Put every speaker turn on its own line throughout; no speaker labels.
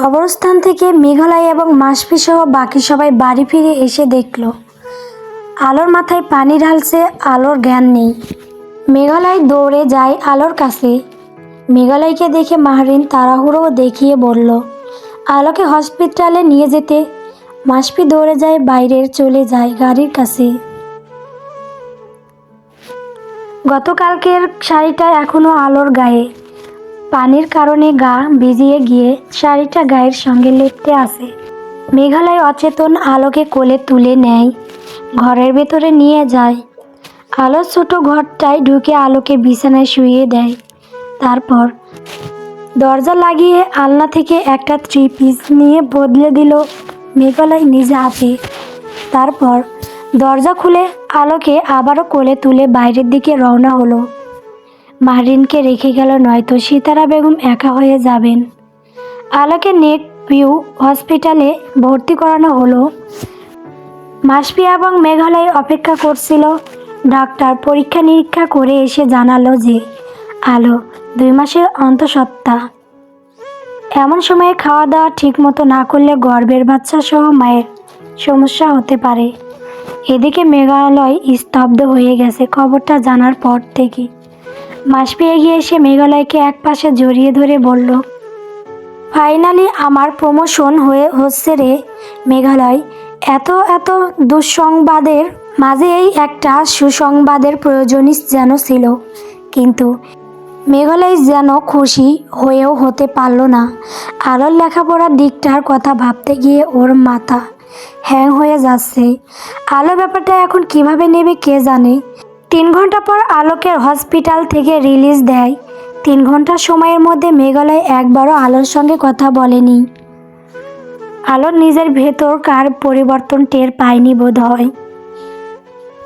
কবরস্থান থেকে মেঘালয় এবং মাসপি সহ বাকি সবাই বাড়ি ফিরে এসে দেখল। আলোর মাথায় পানি ঢালছে, আলোর জ্ঞান নেই। মেঘালয় দৌড়ে যায় আলোর কাছে। মেঘালয়কে দেখে মাহরিন তাড়াহুড়ো দেখিয়ে বলল, আলোকে হসপিটালে নিয়ে যেতে। মাসপি দৌড়ে যায় বাইরের চলে যায় গাড়ির কাছে। গতকালকের শাড়িটা এখনও আলোর গায়ে। পানির কারণে গা ভিজিয়ে গিয়ে শাড়িটা গায়ের সঙ্গে লেপতে আসে মেঘালয় অচেতন আলোকে কোলে তুলে নেয়, ঘরের ভেতরে নিয়ে যায়। আলোর ছোট ঘরটায় ঢুকে আলোকে বিছানায় শুইয়ে দেয়। তারপর দরজা লাগিয়ে আলনা থেকে একটা থ্রি পিস নিয়ে বদলে দিল মেঘালয় নিজে হাতে। তারপর দরজা খুলে আলোকে আবারও কোলে তুলে বাইরের দিকে রওনা হলো। মাহরিনকে রেখে গেল নয়তো সীতারা বেগম একা হয়ে যাবেন। আলোকে নেট ভিউ হসপিটালে ভর্তি করানো হলো। মাসপি এবং মেঘালয় অপেক্ষা করছিল। ডাক্তার পরীক্ষা নিরীক্ষা করে এসে জানালো যে, আলো, দুই মাসের অন্তঃসত্ত্বা। এমন সময়ে খাওয়া দাওয়া ঠিকমতো না করলে গর্ভের বাচ্চা সহ মায়ের সমস্যা হতে পারে। এদিকে মেঘালয় স্তব্ধ হয়ে গেছে খবরটা জানার পর থেকে। মাসপি এগিয়ে এসে মেঘালয়কে এক পাশে জড়িয়ে ধরে বলল, ফাইনালি আমার প্রমোশন হয়ে হচ্ছে রে মেঘালয়। এত এত দুঃসংবাদের মাঝে এই একটা সুসংবাদের প্রয়োজনই যেন ছিল। কিন্তু মেঘালয় যেন খুশি হয়েও হতে পারল না। আলোর লেখাপড়ার দিকটার কথা ভাবতে গিয়ে ওর মাথা হ্যাং হয়ে যাচ্ছে। আলো ব্যাপারটা এখন কীভাবে নেবে কে জানে? তিন ঘণ্টা পর আলোকের হসপিটাল থেকে রিলিজ দেয়। তিন ঘণ্টা সময়ের মধ্যে মেঘালয় একবারও আলোর সঙ্গে কথা বলেনি। আলোর নিজের ভেতর কার পরিবর্তন টের পায়নি বোধ হয়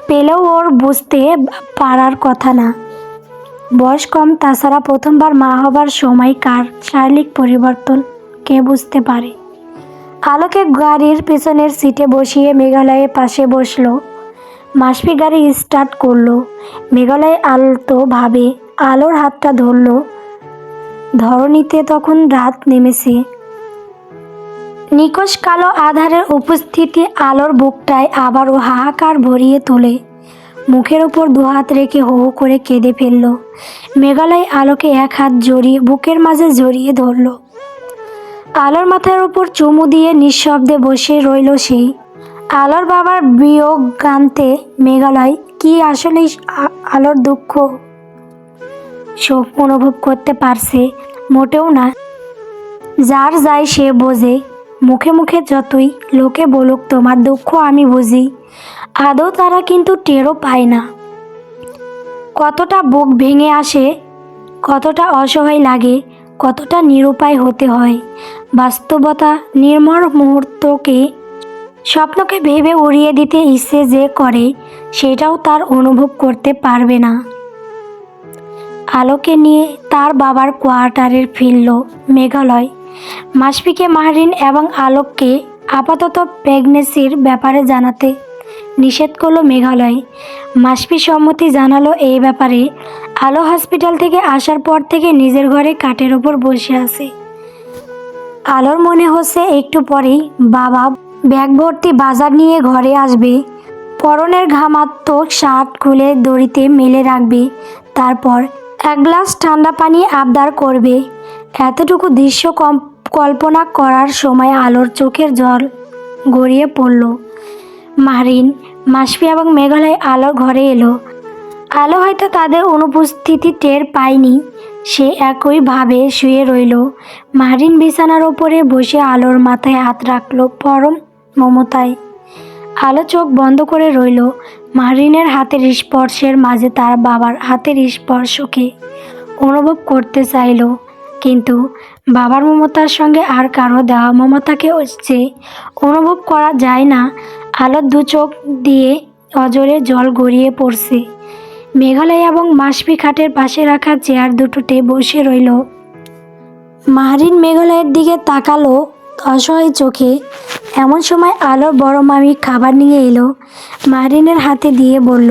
পেলেও ওর বুঝতে পারার কথা না। বয়স কম, তাছাড়া প্রথমবার মা হবার সময় কার শারীরিক পরিবর্তন কে বুঝতে পারে? আলোকে গাড়ির পেছনের সিটে বসিয়ে মেঘালয়ের পাশে বসল। মাসপি গাড়ি স্টার্ট করল। মেঘালয় আলতো ভাবে আলোর হাতটা ধরলো। ধরণীতে তখন রাত নেমেছে। নিকশ কালো আধারের উপস্থিতি আলোর বুকটায় আবারও হাহাকার ভরিয়ে তোলে। মুখের ওপর দুহাত রেখে হো হো করে কেঁদে ফেলল। মেঘালয় আলোকে এক হাত জড়িয়ে বুকের মাঝে জড়িয়ে ধরল। আলোর মাথার ওপর চুমু দিয়ে নিঃশব্দে বসে রইল সেই আলোর বাবার বিয়োগ গানতে মেঘালয় কি আসলে আলোর দুঃখ? শোক অনুভব করতে পারছে মোটেও না। যার যায় সে বোঝে, মুখে মুখে যতই লোকে বলুক তোমার দুঃখ আমি বুঝি, আদৌ তারা কিন্তু টেরও পায় না। কতটা বুক ভেঙে আসে, কতটা অসহায় লাগে, কতটা নিরুপায় হতে হয়, বাস্তবতা নির্মর মুহূর্তকে স্বপ্নকে ভেবে উড়িয়ে দিতে ইচ্ছে যে করে, সেটাও তার অনুভব করতে পারবে না। আলোকে নিয়ে তার বাবার কোয়ার্টারের ফিরল মেঘালয়। মাসফিকে মাহরিন এবং আলোককে আপাতত প্রেগনেন্সির ব্যাপারে জানাতে নিষেধ করল মেঘালয়। মাসফি সম্মতি জানালো এই ব্যাপারে। আলো হসপিটাল থেকে আসার পর থেকে নিজের ঘরে কাঠের ওপর বসে আছে। আলোর মনে হচ্ছে একটু পরেই বাবা ব্যাগ ভর্তি বাজার নিয়ে ঘরে আসবে। পরনের ঘামাত্মক শার্ট খুলে দড়িতে মেলে রাখবে। তারপর এক গ্লাস ঠান্ডা পানি আবদার করবে। এতটুকু দৃশ্য কল্পনা করার সময় আলোর চোখের জল গড়িয়ে পড়ল। মারিন মাসফি এবং মেঘালয় আলোর ঘরে এলো। আলো হয়তো তাদের অনুপস্থিতি টের পায়নি। সে একইভাবে শুয়ে রইল। মারিন বিছানার ওপরে বসে আলোর মাথায় হাত রাখল পরম মমতায় আলো চোখ বন্ধ করে রইল মারিনের হাতের স্পর্শের মাঝে তার বাবার হাতের স্পর্শকে। অনুভব করতে চাইল, কিন্তু বাবার মমতার সঙ্গে আর কারও দেওয়া মমতাকে হচ্ছে অনুভব করা যায় না। আলোর দু চোখ দিয়ে অজরে জল গড়িয়ে পড়ছে। মেঘালয় এবং মাসপি খাটের পাশে রাখা চেয়ার দুটোতে বসে রইল। মাহরিন মেঘালয়ের দিকে তাকালো অসহায় চোখে এমন সময় আলোর বড় মামি খাবার নিয়ে এলো। মাহরিনের হাতে দিয়ে বলল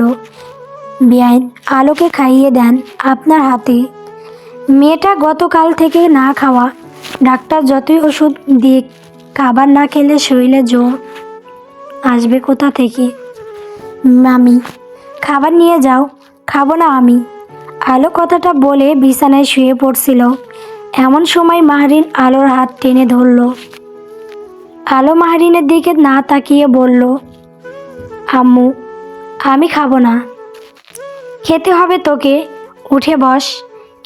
বিআইন আলোকে খাইয়ে দেন আপনার হাতে। মেয়েটা গতকাল থেকে না খাওয়া, ডাক্তার যতই ওষুধ দিয়ে খাবার না খেলে শরীরে জোর আসবে কোথা থেকে? মামি, খাবার নিয়ে যাও, খাব না আমি। আলো কথাটা বলে বিছানায় শুয়ে পড়ছিল। এমন সময় মাহরিন আলোর হাত টেনে ধরলো। আলো মাহরিনের দিকে না তাকিয়ে বলল, আম্মু, আমি খাব না। খেতে হবে তোকে। উঠে বস,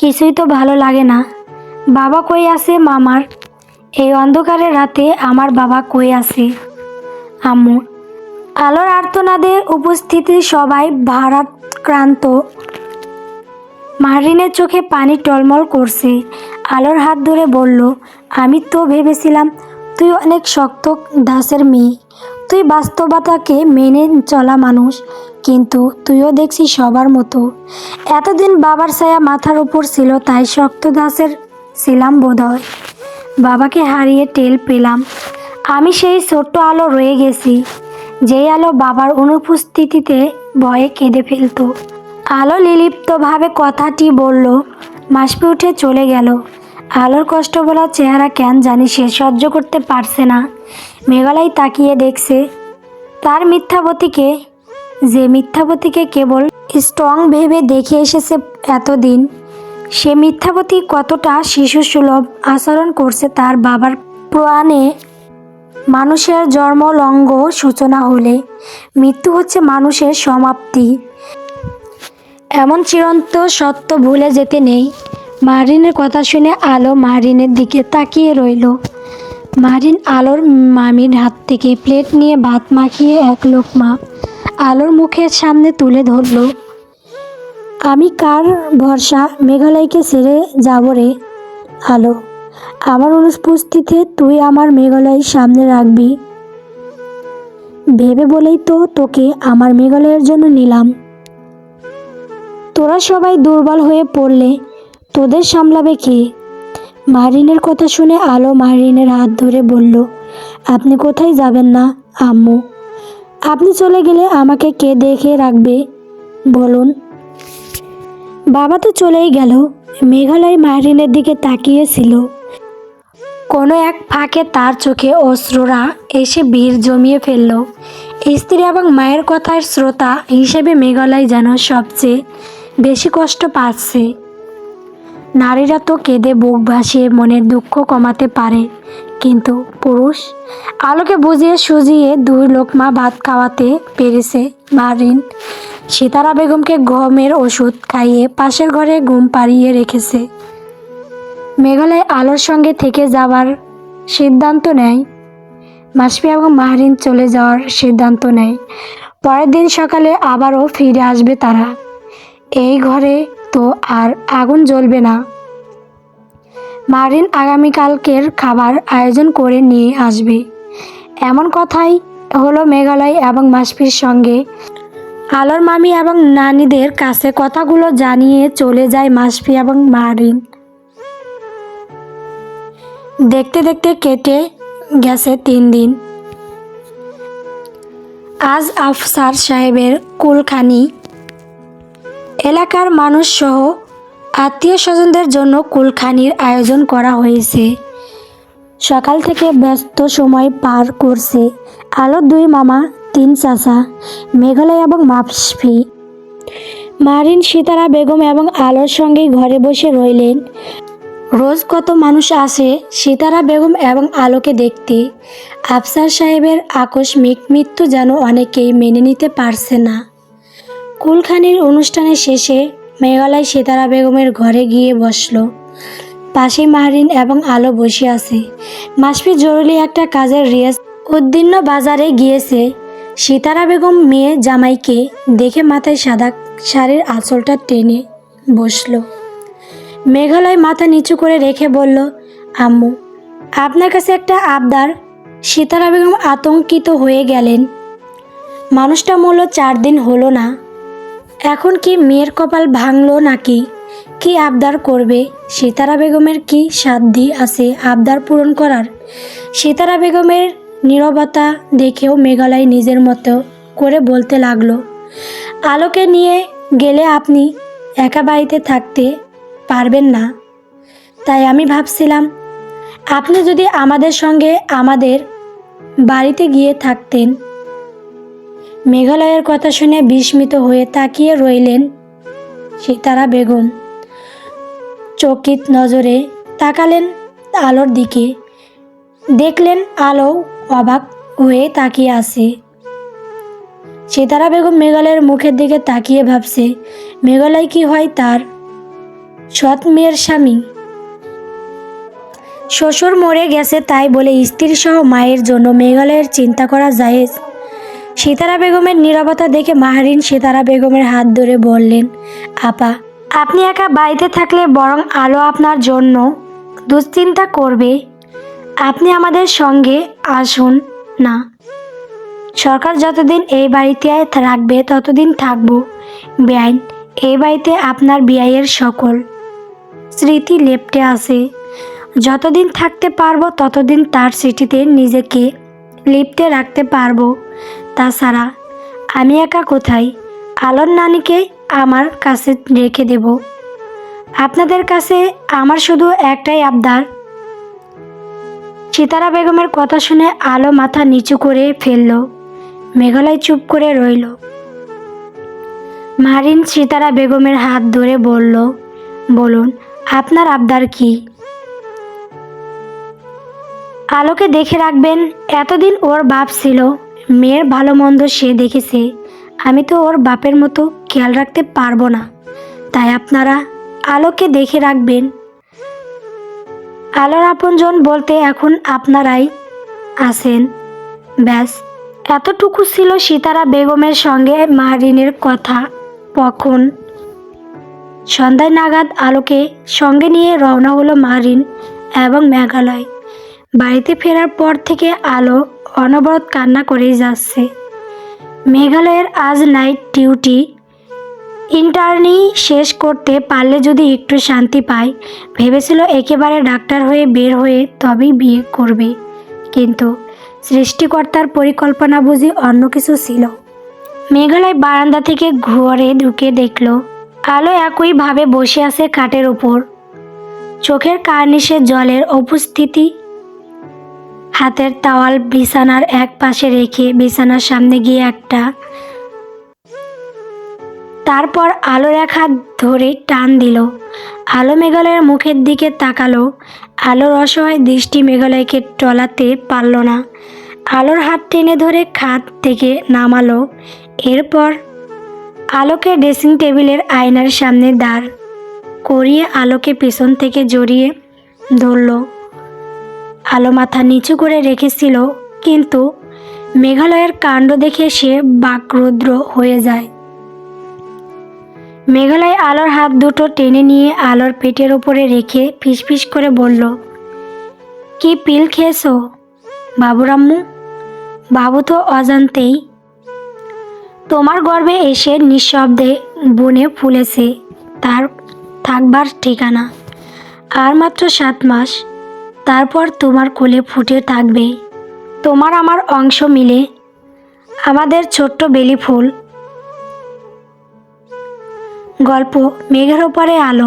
কিছুই তো ভালো লাগে না। বাবা কই আছে মামার? এই অন্ধকারের রাতে আমার বাবা কই আছে? আম্মু, আলোর আর্তনাদে উপস্থিতি সবাই ভারাক্রান্ত। মাহরিনের চোখে পানি টলমল করছে। আলোর হাত ধরে বলল, আমি তো ভেবেছিলাম তুই অনেক শক্ত দাসের মেয়ে। তুই বাস্তবতাকে মেনে চলা মানুষ, কিন্তু তুইও দেখছি সবার মতো। এতদিন বাবার ছায়া মাথার উপর ছিল, তাই শক্ত দাসের ছিলাম বোধহয়। বাবাকে হারিয়ে টেল পেলাম। আমি সেই ছোট্ট আলো রয়ে গেছি, যেই আলো বাবার অনুপস্থিতিতে ভয়ে কেঁদে ফেলতো। আলো লিলিপ্তভাবে কথাটি বলল, মাসপি উঠে চলে গেল। আলোর কষ্ট বলা চেহারা কেন জানি সে সহ্য করতে পারছে না। মেঘালয় তাকিয়ে দেখছে, তার মিথ্যাবতীকে, যে মিথ্যাবতীকে কেবল স্ট্রং ভেবে দেখে এসেছে এতদিন, সে মিথ্যাবতী কতটা শিশু সুলভ আচরণ করছে তার বাবার প্রাণে? মানুষের জন্ম লঙ্গ সূচনা হলে মৃত্যু হচ্ছে মানুষের সমাপ্তি। এমন চিরন্ত সত্য ভুলে যেতে নেই। মারিনের কথা শুনে আলো মারিনের দিকে তাকিয়ে রইল। মারিন আলোর মামির হাত থেকে প্লেট নিয়ে ভাত মাখিয়ে এক লোকমা আলোর মুখের সামনে তুলে ধরলো, আমি কার ভরসা? মেঘালয়কে ছেড়ে যাব রে। আলো, আমার অনুপস্থিতিতে তুই আমার মেঘালয় সামনে রাখবি। ভেবে বলেই তো তোকে আমার মেঘালয়ের জন্য নিলাম। তোরা সবাই দুর্বল হয়ে পড়লে তোদের সামলাবে কে? মারিনের কথা শুনে আলো মারিনের হাত ধরে বলল, আপনি কোথায় যাবেন না, আম্মু? আপনি চলে গেলে আমাকে কে দেখে রাখবে? বলুন। বাবা তো চলেই গেল। মেঘালয় মারিনের দিকে তাকিয়েছিল। কোনো এক ফাঁকে তার চোখে অশ্রুরা এসে ভিড় জমিয়ে ফেলল। স্ত্রী এবং মায়ের কথার শ্রোতা হিসেবে মেঘালয় যেন সবচেয়ে বেশি কষ্ট পাচ্ছে। নারীরা তো কেঁদে বুক ভাসিয়ে মনের দুঃখ কমাতে পারে। কিন্তু পুরুষ? আলোকে বুঝিয়ে সুজিয়ে দুই লোকমা ভাত খাওয়াতে পেরেছে মারিন। সীতারা বেগমকে গমের ওষুধ খাইয়ে পাশের ঘরে ঘুম পাড়িয়ে রেখেছে। মেঘালয় আলোর সঙ্গে থেকে যাওয়ার সিদ্ধান্ত নেয়। মাসপি এবং মাহরিন চলে যাওয়ার সিদ্ধান্ত নেয়। পরের দিন সকালে আবারও ফিরে আসবে তারা। এই ঘরে তো আর আগুন জ্বলবে না। মারিন আগামীকালকের খাবার আয়োজন করে নিয়ে আসবে। এমন কথাই হলো মেঘালয় এবং মাসপির সঙ্গে। আলোর মামি এবং নানিদের কাছে কথাগুলো জানিয়ে চলে যায় মাসফি এবং মারিন। দেখতে দেখতে কেটে গেছে তিন দিন। আজ আফসার সাহেবের কুলখানি এলাকার মানুষ সহ আত্মীয় স্বজনদের জন্য কুলখানির আয়োজন করা হয়েছে। সকাল থেকে ব্যস্ত সময় পার করছে আলোর দুই মামা, তিন চাচা, মেঘালয় এবং মাপসফি। মারিন, সীতারা বেগম এবং আলোর সঙ্গে ঘরে বসে রইলেন। রোজ কত মানুষ আসে সীতারা বেগম এবং আলোকে দেখতে। আফসার সাহেবের আকস্মিক মৃত্যু যেন অনেকেই মেনে নিতে পারছে না। কুলখানির অনুষ্ঠানের শেষে মেঘালয় সীতারা বেগমের ঘরে গিয়ে বসল। পাশে মাহরিন এবং আলো বসে আছে। মাসফি জরুরি একটা কাজের রিয়াজ উদ্দিন্ন বাজারে গিয়েছে। সীতারা বেগম মেয়ে জামাইকে দেখে মাথায় সাদা শাড়ির আঁচলটা টেনে বসল। মেঘালয় মাথা নিচু করে রেখে বলল, আম্মু, আপনার কাছে একটা আবদার। সীতারা বেগম আতঙ্কিত হয়ে গেলেন। মানুষটা মূল্য চার দিন হলো না। এখন কি মেয়ের কপাল ভাঙলো নাকি? কি আবদার করবে? সীতারা বেগমের কি সাধ্যি আছে আবদার পূরণ করার? সীতারা বেগমের নীরবতা দেখেও মেঘালয় নিজের মতো করে বলতে লাগল, আলোকে নিয়ে গেলে আপনি একা বাড়িতে থাকতে পারবেন না। তাই আমি ভাবছিলাম, আপনি যদি আমাদের সঙ্গে আমাদের বাড়িতে গিয়ে থাকতেন মেঘালয়ের কথা শুনে বিস্মিত হয়ে তাকিয়ে রইলেন সীতারা বেগম। চকিত নজরে তাকালেন আলোর দিকে। দেখলেন আলো অবাক হয়ে তাকিয়ে আছে। সীতারা বেগম মেঘালয়ের মুখের দিকে তাকিয়ে ভাবছে, মেঘালয় কি হয় তার? সৎ মেয়ের স্বামী। শ্বশুর মরে গেছে তাই বলে স্ত্রী সহ মায়ের জন্য মেঘালয়ের চিন্তা করা জায়েজ। সীতারা বেগমের নীরবতা দেখে মাহারিন সীতারা বেগমের হাত ধরে বললেন, আপা, আপনি একা বাড়িতে থাকলে বরং আলো আপনার জন্য দুশ্চিন্তা করবে। আপনি আমাদের সঙ্গে আসুন না। সরকার যতদিন এই বাড়িতে রাখবে ততদিন থাকব। বেআইন, এই বাড়িতে আপনার বিয়ের সকল স্মৃতি লেপটে আছে। যতদিন থাকতে পারব, ততদিন তার স্মৃতিতে নিজেকে লিপ্তে রাখতে পারব। তাছাড়া আমি একা কোথায়? আলোর নানিকে আমার কাছে রেখে দেব। আপনাদের কাছে আমার শুধু একটাই আবদার। সীতারা বেগমের কথা শুনে আলো মাথা নিচু করে ফেলল। মেঘালয় চুপ করে রইল। মারিন সীতারা বেগমের হাত ধরে বলল, বলুন, আপনার আবদার কি? আলোকে দেখে রাখবেন, এতদিন ওর বাপ ছিল। মেয়ের ভালো মন্দ সে দেখেছে। আমি তো ওর বাপের মতো খেয়াল রাখতে পারব না। তাই আপনারা আলোকে দেখে রাখবেন। আলোর আপনজন বলতে এখন আপনারাই আছেন। ব্যাস, এতটুকু ছিল সীতারা বেগমের সঙ্গে মাহরিনের কথা কখন? সন্ধ্যায় নাগাদ আলোকে সঙ্গে নিয়ে রওনা হলো মাহরিন এবং মেঘালয়। বাড়িতে ফেরার পর থেকে আলো অনবরত কান্না করেই যাচ্ছে। মেঘালয়ের আজ নাইট ডিউটি ইন্টার্নি শেষ করতে পারলে যদি একটু শান্তি পায়, ভেবেছিল একেবারে ডাক্তার হয়ে বের হয়ে তবেই বিয়ে করবে। কিন্তু সৃষ্টিকর্তার পরিকল্পনা বুঝি অন্য কিছু ছিল। মেঘালয় বারান্দা থেকে ঘরে ঢুকে দেখল, আলো একইভাবে বসে আছে কাঠের ওপর চোখের কার্নিশে জলের উপস্থিতি হাতের তাওয়াল বিছানার এক পাশে রেখে বিছানার সামনে গিয়ে একটা তারপর আলোর এক হাত ধরে টান দিল। আলো মেঘালয়ের মুখের দিকে তাকালো। আলোর অসহায় দৃষ্টি মেঘালয়কে টলাতে পারল না। আলোর হাত টেনে ধরে খাট থেকে নামালো। এরপর আলোকে ড্রেসিং টেবিলের আয়নার সামনে দাঁড় করিয়ে আলোকে পেছন থেকে জড়িয়ে ধরল। আলো মাথা নিচু করে রেখেছিল, কিন্তু মেঘালয়ের কাণ্ড দেখে সে বাকরুদ্র হয়ে যায়। মেঘালয় আলোর হাত দুটো টেনে নিয়ে আলোর পেটের ওপরে রেখে ফিসফিস করে বলল, কি পিল খেয়েছো, বাবুরাম্মু? বাবু তো অজান্তেই। তোমার গর্ভে এসে নিঃশব্দে বনে ফুলেছে, তার থাকবার ঠিকানা। আর মাত্র সাত মাস তারপর তোমার কোলে ফুটে থাকবে। তোমার আমার অংশ মিলে। আমাদের ছোট্ট বেলি ফুল। গল্প মেঘের ওপারে আলো।